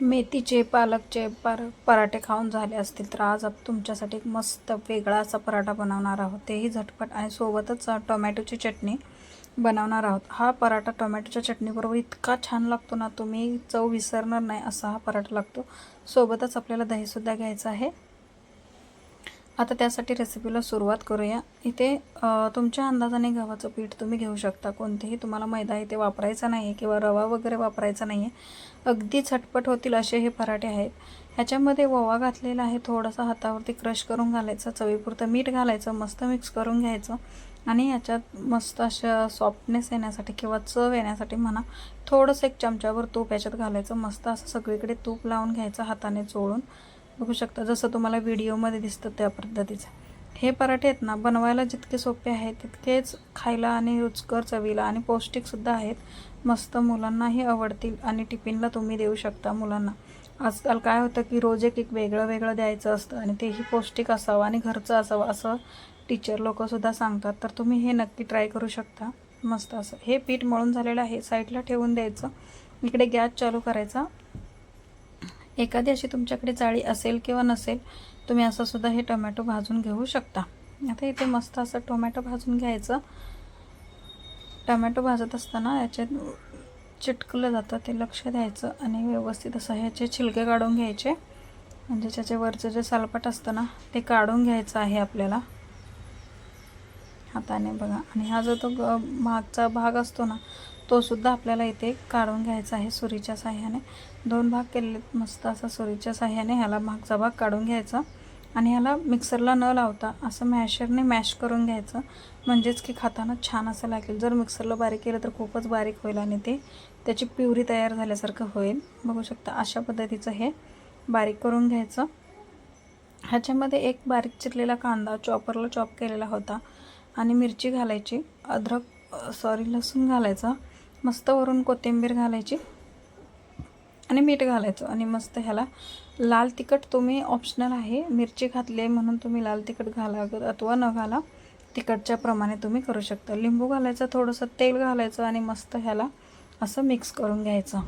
मेथीचे पालकचे पर पराठे खाऊन झाले असतील तर आज आपण तुमच्यासाठी एक मस्त वेगळा असा पराठा बनवणार आहोत. तेही झटपट आणि सोबतच टोमॅटोची चटणी बनवणार आहोत. हा पराठा टोमॅटोच्या चटणीबरोबर इतका छान लागतो ना तुम्ही चव विसरणार नाही असा हा पराठा लागतो. सोबतच आपल्याला दहीसुद्धा घ्यायचं आहे. आता त्यासाठी रेसिपीला सुरुवात करूया. इथे तुमच्या अंदाजाने गव्हाचं पीठ तुम्ही घेऊ शकता. कोणतेही तुम्हाला मैदा इथे वापरायचा नाही आहे किंवा रवा वगैरे वापरायचा नाही आहे अगदी झटपट होतील असे हे पराठे आहेत. ह्याच्यामध्ये ओवा घातलेला आहे. थोडासा हातावरती क्रश करून घालायचं. चवीपुरतं मीठ घालायचं. मस्त मिक्स करून घ्यायचं. आणि याच्यात मस्त अशा सॉफ्टनेस येण्यासाठी किंवा चव येण्यासाठी म्हणा थोडंसं एक चमच्यावर तूप याच्यात घालायचं. मस्त असं सगळीकडे तूप लावून घ्यायचं हाताने चोळून. बघू शकता जसं तुम्हाला व्हिडिओमध्ये दिसतं त्या पद्धतीचं. हे पराठे आहेत ना बनवायला जितके सोपे आहेत तितकेच खायला आणि रुचकर चवीला आणि पौष्टिकसुद्धा आहेत. मस्त मुलांनाही आवडतील आणि टिफिनला तुम्ही देऊ शकता मुलांना. आजकाल काय होतं की रोज एक एक वेगळं वेगळं द्यायचं असतं आणि तेही पौष्टिक असावं आणि घरचं असावं असं टीचर लोकंसुद्धा सांगतात. तर तुम्ही हे नक्की ट्राय करू शकता. मस्त असं. हे पीठ मळून झालेलं आहे. साईडला ठेवून द्यायचं. इकडे गॅस चालू करायचा. एखादी अशी तुमच्याकडे जाळी असेल किंवा नसेल तुम्ही असं सुद्धा हे टोमॅटो भाजून घेऊ शकता. आता इथे मस्त असं टोमॅटो भाजून घ्यायचं. टोमॅटो भाजत असताना याच्यात चिटकलं जातं ते लक्ष द्यायचं आणि व्यवस्थित असं ह्याचे छिलके काढून घ्यायचे. म्हणजे त्याच्यावरचं जे सालपट असतं ना ते काढून घ्यायचं आहे आपल्याला. हाताने बघा. आणि हा जो तो ग- मागचा भाग असतो ना तोसुद्धा आपल्याला इथे काढून घ्यायचा आहे सुरीच्या साह्याने. दोन भाग केलेले मस्त असा सुरीच्या साह्याने ह्याला मागचा भाग काढून घ्यायचा. आणि ह्याला मिक्सरला न लावता असं मॅशरने मॅश करून घ्यायचं. म्हणजेच की खाताना छान असं लागेल. जर मिक्सरला बारीक केलं तर खूपच बारीक होईल आणि ते त्याची प्युरी तयार झाल्यासारखं होईल. बघू शकता अशा पद्धतीचं हे बारीक करून घ्यायचं. ह्याच्यामध्ये एक बारीक चिरलेला कांदा चॉपरला चॉप केलेला होता. आणि मिरची घालायची. अद्रक सॉरी लसूण घालायचं. मस्त वरून कोथिंबीर घालायची आणि मीठ घालायचं. आणि मस्त ह्याला लाल तिखट तुम्ही ऑप्शनल आहे. मिरची घातली आहे म्हणून तुम्ही लाल तिखट घाला अथवा न घाला. तिखटच्या प्रमाणे तुम्ही करू शकता. लिंबू घालायचं थोडंसं तेल घालायचं आणि मस्त ह्याला असं मिक्स करून घ्यायचं.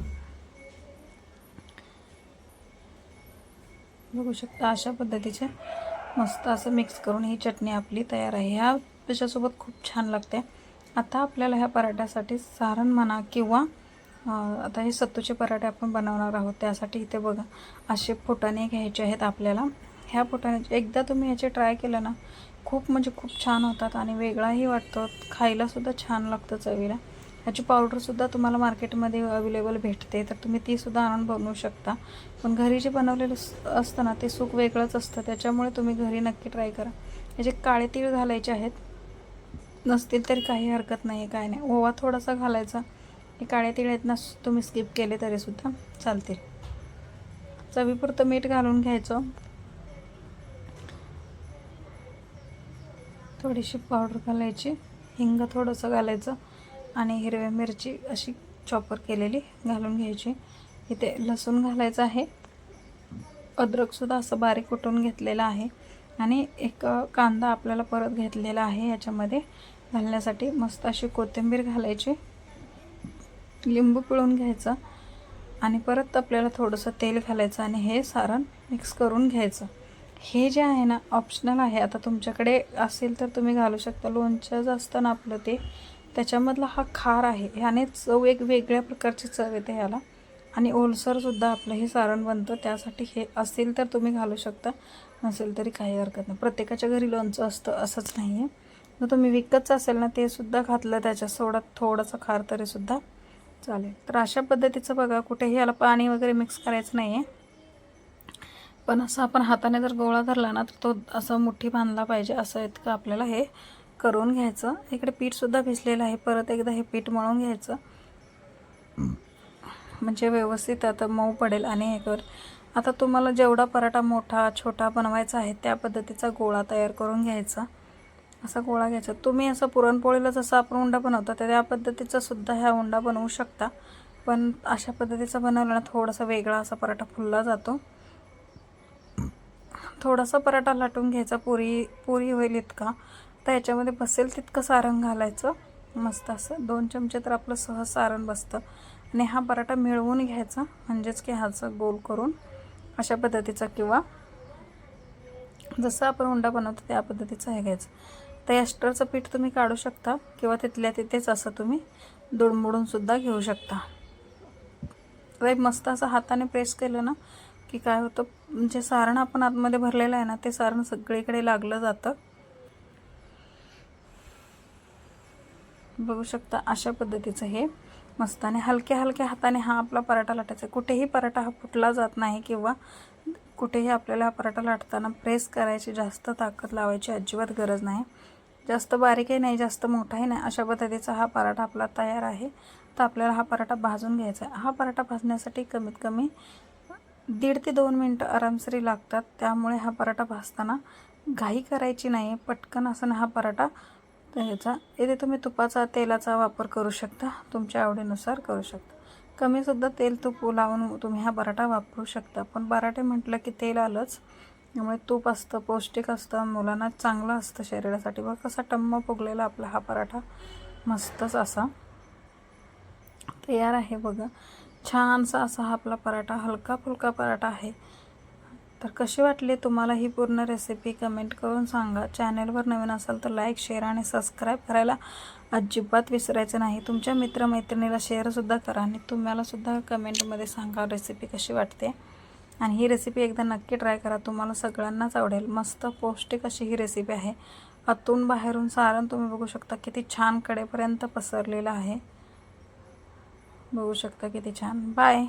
बघू शकता अशा पद्धतीचे मस्त असं मिक्स करून ही चटणी आपली तयार आहे. ह्या त्याच्यासोबत खूप छान लागते. आता आपल्याला ह्या पराठ्यासाठी सारण म्हणा किंवा आता हे सत्तूचे पराठे आपण बनवणार आहोत त्यासाठी इथे बघा असे फुटाणे घ्यायचे आहेत आपल्याला. ह्या फुटाण्याचे एकदा तुम्ही ह्याचे ट्राय केलं ना खूप म्हणजे खूप छान होतात आणि वेगळाही वाटतो. खायलासुद्धा छान लागतं चवीला. ह्याची पावडरसुद्धा तुम्हाला मार्केटमध्ये अवेलेबल भेटते तर तुम्ही तीसुद्धा आणून बनवू शकता. पण घरी जे बनवलेलं असतं ना ते सुख वेगळंच असतं. त्याच्यामुळे तुम्ही घरी नक्की ट्राय करा. याचे काळे तीळ घालायचे आहेत नसतील तरी काही हरकत नाही आहे काय नाही. ओवा थोडासा घालायचा. हे काळे तीळ आहेत ना तुम्ही स्किप केले तरीसुद्धा चालतील. चवीपुरतं मीठ घालून घ्यायचं. थोडीशी पावडर घालायची. हिंग थोडंसं घालायचं. आणि हिरव्या मिरची अशी चॉपर केलेली घालून घ्यायची. इथे लसूण घालायचं आहे. अद्रकसुद्धा असं बारीक कुटून घेतलेलं आहे. आणि एक कांदा आपल्याला परत घेतलेला आहे याच्यामध्ये. घालण्यासाठी मस्त अशी कोथिंबीर घालायची. लिंबू पिळून घ्यायचं. आणि परत आपल्याला थोडंसं तेल घालायचं आणि हे सारण मिक्स करून घ्यायचं. हे जे आहे ना ऑप्शनल आहे. आता तुमच्याकडे असेल तर तुम्ही घालू शकता. लोणचं असतं ना आपलं ते. त्याच्यामधला हा खार आहे. ह्याने चव एक वेगळ्या प्रकारची चव येते ह्याला. आणि ओलसरसुद्धा आपलं हे सारण बनतं त्यासाठी हे असेल तर तुम्ही घालू शकता नसेल तरी काही हरकत नाही. प्रत्येकाच्या घरी लोणचं असतं असंच नाही आहे जर तुम्ही विकतचं असेल ना ते सुद्धा घातलं त्याच्या सोडात थोडंसं खार तरीसुद्धा चालेल. तर अशा पद्धतीचं बघा कुठेही याला पाणी वगैरे मिक्स करायचं नाही आहे पण असं आपण हाताने जर गोळा धरला ना तर तो असं मुठ्ठी बांधला पाहिजे असं इतकं आपल्याला हे करून घ्यायचं. इकडे पीठसुद्धा भिजलेलं आहे परत एकदा हे पीठ मळून घ्यायचं. म्हणजे व्यवस्थित आता मऊ पडेल आणि हे कर आता तुम्हाला जेवढा पराठा मोठा छोटा बनवायचा आहे त्या पद्धतीचा गोळा तयार करून घ्यायचा. असा गोळा घ्यायचा. तुम्ही असं पुरणपोळीला जसं आपण उंडा बनवता तर त्या पद्धतीचा सुद्धा ह्या उंडा बनवू शकता. पण अशा पद्धतीचा बनवला ना थोडासा वेगळा असा पराठा फुलला जातो. थोडासा पराठा लाटून घ्यायचा. पुरी पुरी होईल इतका. तर याच्यामध्ये बसेल तितकं सारण घालायचं. मस्त असं. दोन चमचे तर आपलं सहज सारण बसतं. आणि हा पराठा मिळवून घ्यायचा म्हणजेच की ह्याचं गोल करून अशा पद्धतीचा किंवा जसं आपण उंडा बनवतो त्या पद्धतीचं हे घ्यायचं. तर एस्टरचं पीठ तुम्ही काढू शकता किंवा तिथल्या तिथेच असं तुम्ही दुडमुडून सुद्धा घेऊ शकता. तर एक मस्त असं हाताने प्रेस केलं ना की काय होतं म्हणजे सारण आपण आतमध्ये भरलेलं आहे ना ते सारण सगळीकडे लागलं जातं. बघू शकता अशा पद्धतीचं हे. मस्त आणि हलक्या हलक्या हाताने हा आपला पराठा लाटायचा. आहे. कुठेही पराठा हा फुटला जात नाही किंवा कुठेही आपल्याला हा पराठा लाटताना प्रेस करायची जास्त ताकद लावायची अजिबात गरज नाही. जास्त बारीकही नाही जास्त मोठाही नाही. अशा पद्धतीचा हा पराठा आपला तयार आहे. तर आपल्याला हा पराठा भाजून घ्यायचा आहे. हा पराठा भाजण्यासाठी कमीत कमी दीड ते दोन मिनटं आरामसरी लागतात. त्यामुळे हा पराठा भाजताना घाई करायची नाही पटकन असं हा पराठा तर ह्याचा इथे तुम्ही तुपाचा तेलाचा वापर करू शकता तुमच्या आवडीनुसार करू शकता. कमीसुद्धा तेल तूप लावून तुम्ही हा पराठा वापरू शकता. पण पराठे म्हटलं की तेल आलंच. त्यामुळे तूप असतं पौष्टिक असतं मुलांना चांगलं असतं शरीरासाठी. बघ कसा टम्म फुगलेला आपला हा पराठा मस्तच असा. तयार आहे बघा. छानसा असा हा आपला पराठा हलका फुलका पराठा आहे. तर कशी वाटली तुम्हाला ही पूर्ण रेसिपी कमेंट करून सांगा. चॅनलवर नवीन असाल तर लाईक शेअर आणि सबस्क्राईब करायला अजिबात विसरायचं नाही. तुमच्या मित्रमैत्रिणीला शेअरसुद्धा करा आणि तुम्हालासुद्धा कमेंटमध्ये सांगा रेसिपी कशी वाटते. आणि ही रेसिपी एकदा नक्की ट्राय करा. तुम्हाला सगळ्यांनाच आवडेल. मस्त पौष्टिक अशी ही रेसिपी आहे. आतून बाहेरून सारण तुम्ही बघू शकता किती छान कडेपर्यंत पसरलेलं आहे. बघू शकता किती छान. बाय